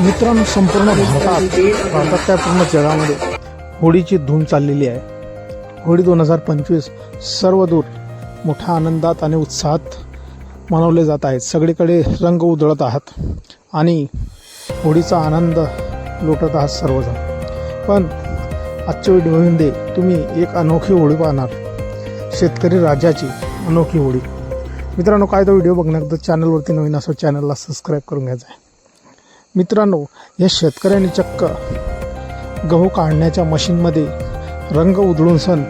मित्रांनो संपूर्ण भारतात भारतात त्या पूर्ण जगामध्ये होळीची धूम चाललेली आहे. होळी दोन हजार पंचवीस सर्वदूर मोठ्या आनंदात आणि उत्साहात मनवले जात आहेत. सगळीकडे रंग उधळत आहात आणि होळीचा आनंद लुटत आहात सर्वजण. पण आजच्या व्हिडिओमध्ये तुम्ही एक अनोखी होळी पाहणार. शेतकरी राजाची अनोखी होळी. मित्रांनो काय तो व्हिडिओ बघण्याकरता चॅनलवरती नवीन असं चॅनलला सबस्क्राईब करून घ्यायचा आहे मित्रांनो या शेतकऱ्यांनी चक्क गहू काढण्याच्या मशीनमध्ये रंग उधळून सण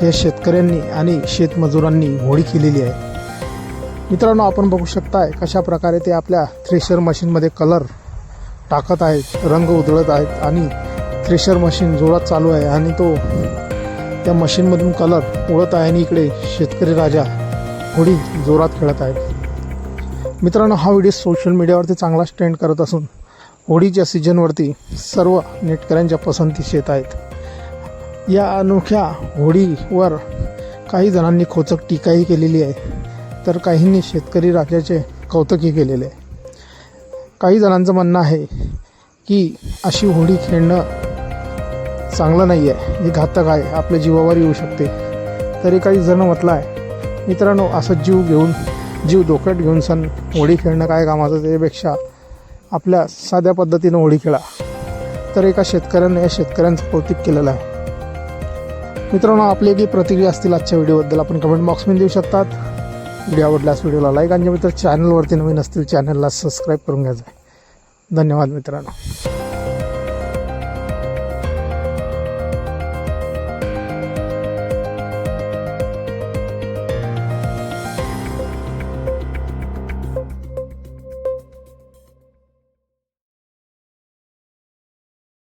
हे शेतकऱ्यांनी आणि शेतमजुरांनी होळी केलेली आहे. मित्रांनो आपण बघू शकताय कशा प्रकारे ते आपल्या थ्रेशर मशीनमध्ये कलर टाकत आहेत रंग उधळत आहेत आणि थ्रेशर मशीन जोरात चालू आहे आणि तो त्या मशीनमधून कलर उडत आहे आणि इकडे शेतकरी राजा होळी जोरात खेळत आहेत. मित्रांनो हा व्हिडिओ सोशल मीडियावरती चांगलाच ट्रेंड करत असून होळीच्या सीझनवरती सर्व नेटकऱ्यांच्या पसंतीस येत आहेत. या अनोख्या होळीवर काही जणांनी खोचक टीकाही केलेली आहे. तर काहींनी शेतकरी राजाचे कौतुकही केलेले आहे. काही जणांचं म्हणणं आहे की अशी होळी खेळणं चांगलं नाही आहे हे घातक आहे आपल्या जीवावर येऊ शकते. तरी काही जण म्हटलं आहे मित्रांनो असं जीव घेऊन जीव धोक्यात घेऊन सण होळी खेळणं काय कामाचं त्यापेक्षा आपल्या साध्या पद्धतीनं होळी खेळा. तर एका शेतकऱ्याने या शेतकऱ्यांचं कौतुक केलेलं आहे. मित्रांनो आपली काही प्रतिक्रिया असतील आजच्या व्हिडिओबद्दल आपण कमेंट बॉक्समध्ये देऊ शकतात. व्हिडिओ आवडल्यास व्हिडिओला लाईक आणि मित्र चॅनलवरती नवीन असतील चॅनलला सबस्क्राईब करून घ्यायचं आहे धन्यवाद मित्रांनो.